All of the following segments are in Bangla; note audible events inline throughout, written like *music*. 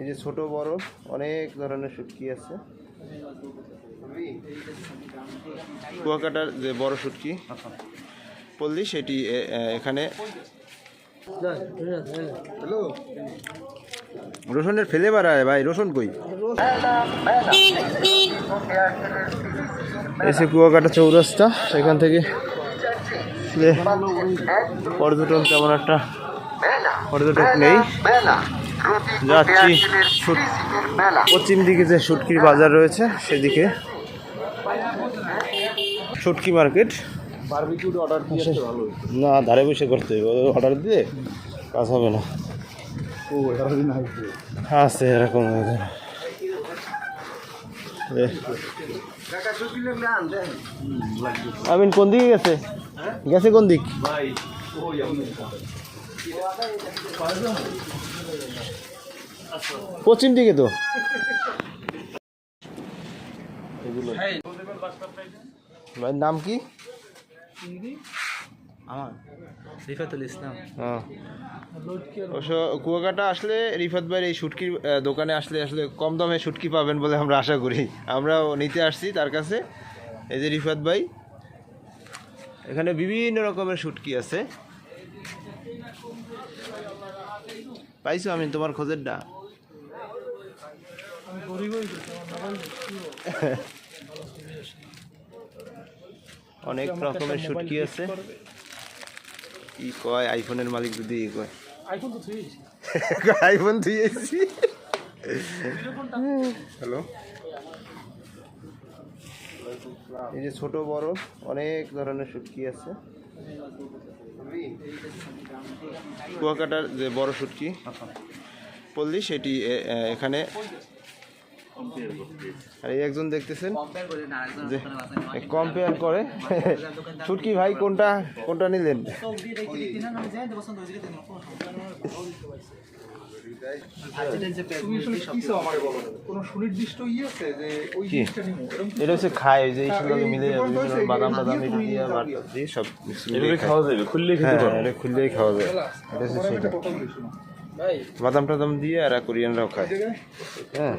এই যে ছোট, বড় অনেক ধরনের শুটকি আছে। কুয়াকাটার যে বড় শুটকি, পল্লী, সেটি এখানে। রসুনের ফেলে বাড়ায় ভাই, রসুন কই? এসে কুয়াকাটা চৌরাস্তা, সেখান থেকে পর্যটন তেমন একটা পর্যটক নেই। যাচ্ছি পশ্চিম দিকে যে শুটকির বাজার রয়েছে সেদিকে। শুটকি মার্কেট। না ধারে বসে করতে হবে অর্ডার দিয়ে কাজ হবে না। আছে এরকম আমিন কোন দিকে গেছে? গেছে কোন দিক? পশ্চিম দিকে তো। ভাইয়ের নাম কি? আমার রিফাতুল ইসলাম। হ্যাঁ। কুয়াকাটা আসলে রিফাত ভাইয়ের এই শুটকির দোকানে আসলে আসলে কম দামে শুটকি পাবেন বলে আমরা আশা করি। আমরাও নিতে আসছি তার কাছে। এই যে রিফাত ভাই এখানে বিভিন্ন রকমের শুটকি আছে। পাইছো আমি তোমার খোঁজের ডা। অনেক রকমের শুটকি আছে। কি কয় আইফোনের মালিক যদি ই কয়। আইফোন তো *laughs* আইফোন দিয়েছি হ্যালো। এই যে ছোট বড় অনেক ধরনের শুটকি আছে। কুয়াকাটার যে বড় সুটকি, পল্লি, সেটি এখানে। আর একজন দেখতেছেন যে কম্পেয়ার করে। শুটকি ভাই, কোনটা কোনটা নিলেন? এটা হচ্ছে খায় ওই যে হ্যাঁ, মিলে বাদাম দিয়ে দিয়ে ইয়ে সব খাওয়া যাবে খুললে খেতে হ্যাঁ এটা খুললেই খাওয়া যায় এটা হচ্ছে সেটা বাদাম টাদাম দিয়ে আর কোরিয়ানরাও খায়। হ্যাঁ।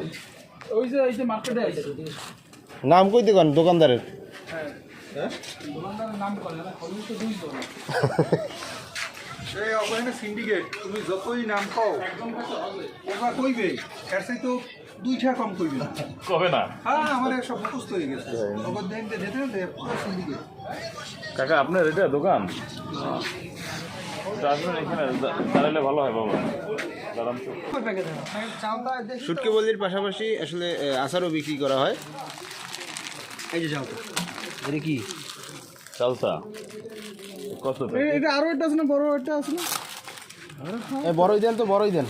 ওই যে এই যে মার্কেটে নাম কই দোকান দোকানদারের? হ্যাঁ? দোকানদারের নাম করে না তো দুই সিন্ডিকেট তুমি যতই নাম খাও একবার কইবে এর চাই তো দুই টাকা কম কইবে। না কবে না? হ্যাঁ আমার সব মুখস্থ হয়ে গেছে। দেন পুরো সিন্ডিকেট কাকা আপনার এটা দোকান? হয় তো। বলির পাশাপাশি আসলে আচারও বিক্রি করা হয়। এই যে যাও এটা কি? চালসা কত? এটা আরও একটা আছে না? বড় একটা আছে না? এ, বড়ই দেন তো বড়ই দেন।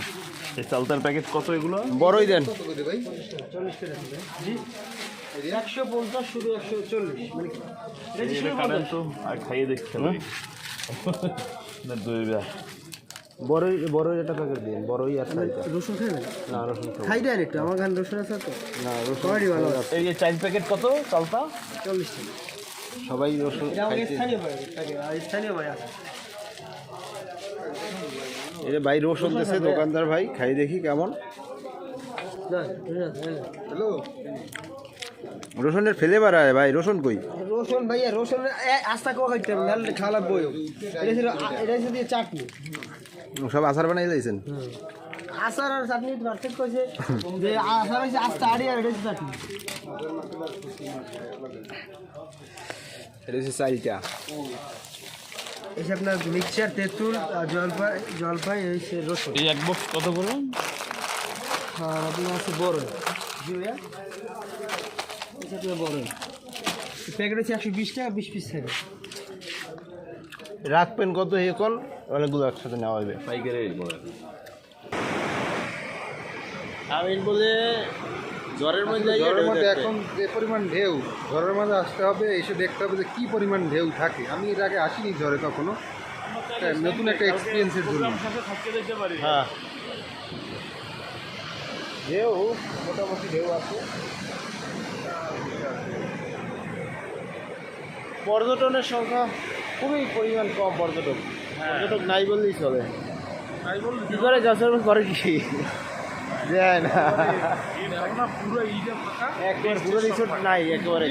এই চালতার প্যাকেট কত এগুলো? বড়ই দেন। একশো পঞ্চাশ শুরু একশো চল্লিশ। মানে এই তো আর খাইয়ে হবে। না দই বড়ই বড়ই একটা প্যাকেট দিন বড়ই আর চালটা। রসুন খাই না রসুন। খাই দেন আমার গান রসুন আছে তো। না রসুন ভালো এই যে প্যাকেট কত? চালতা? চল্লিশ টাকা। সবাই রসুন এটা ভাই আর স্থানীয় ভাই আছে। এই যে ভাই রোজ চলতেছে দোকানদার ভাই খাই দেখি কেমন। রসুন হ্যাঁ। রসুনের ফেলে বাড়ায় ভাই রসুন কই? রসুন ভাইয়া রসুন আস্তা কোয়া খাইতে নাহলে খাওয়া বই এটা ছিল এটা ছিল চাটনি। সব আচার বানাই দিয়েছেন আচার আর চাটনি পার্থক্য হচ্ছে যে আচার হচ্ছে আস্তা আড়ি আর এটা চাটনি এটা হচ্ছে চালটা এই যে আপনার মিক্সচার তেঁতুল আর জলপাই জলপাই এই সে রসুন। এই এক বক্স কত করে আর আপনার আছে বড় জি ভাইয়া? এই আপনার বড় প্যাকেট হচ্ছে একশো বিশ টাকা বিশ পিস থাকে। রাখবেন কত? এখন অনেকগুলো একসাথে নেওয়া হবে। পাইকারি বলে। আমিন বলে জ্বরের মধ্যে ঝড়ের মধ্যে এখন যে পরিমাণ ঢেউ ঝড়ের মধ্যে আসতে হবে এসে দেখতে হবে যে কি পরিমাণ ঢেউ থাকে। আমি এর আগে আসিনি ঝড়ে কখনো। নতুন একটা এক্সপিরিয়েন্সের জন্য। হ্যাঁ। ঢেউ মোটামুটি ঢেউ আছে। পর্যটনের সংখ্যা খুবই পরিমাণ কম পর্যটক। পর্যটক নাই বললেই চলে। কি করে যাচাই করে কি? দেয় না পুরো একবার পুরো রিসোর্ট নাই একেবারে